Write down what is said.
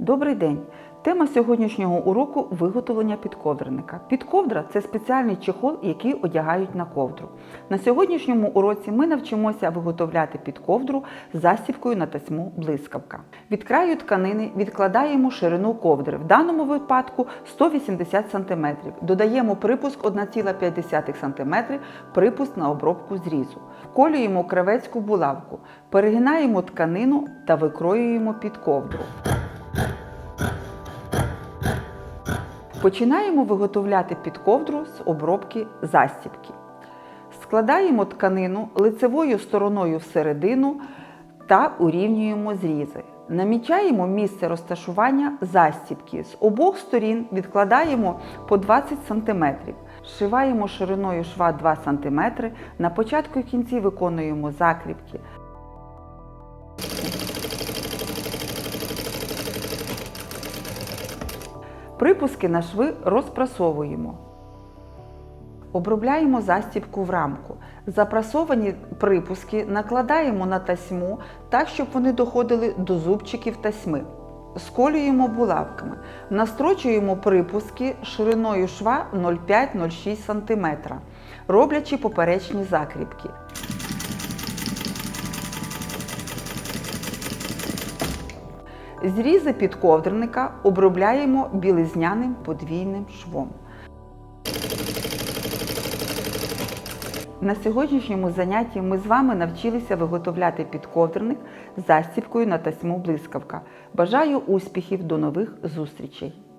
Добрий день! Тема сьогоднішнього уроку виготовлення підковдрника. Підковдра це спеціальний чехол, який одягають на ковдру. На сьогоднішньому уроці ми навчимося виготовляти підковдру з засібкою на тасьму блискавка. Від краю тканини відкладаємо ширину ковдри, в даному випадку 180 см. Додаємо припуск 1,5 см, припуск на обробку зрізу. Вколюємо кравецьку булавку, перегинаємо тканину та викроюємо під Починаємо виготовляти під ковдру з обробки застібки. Складаємо тканину лицевою стороною всередину та урівнюємо зрізи. Намічаємо місце розташування застібки. З обох сторін відкладаємо по 20 см. Зшиваємо шириною шва 2 см. На початку і кінці виконуємо закріпки. Припуски на шви розпрасовуємо. Обробляємо застібку в рамку. Запрасовані припуски накладаємо на тасьму так, щоб вони доходили до зубчиків тасьми. Сколюємо булавками. Настрочуємо припуски шириною шва 0,5-0,6 см, роблячи поперечні закріпки. Зрізи підковдрника обробляємо білизняним подвійним швом. На сьогоднішньому занятті ми з вами навчилися виготовляти підковдрник з застібкою на тасьму блискавка. Бажаю успіхів до нових зустрічей!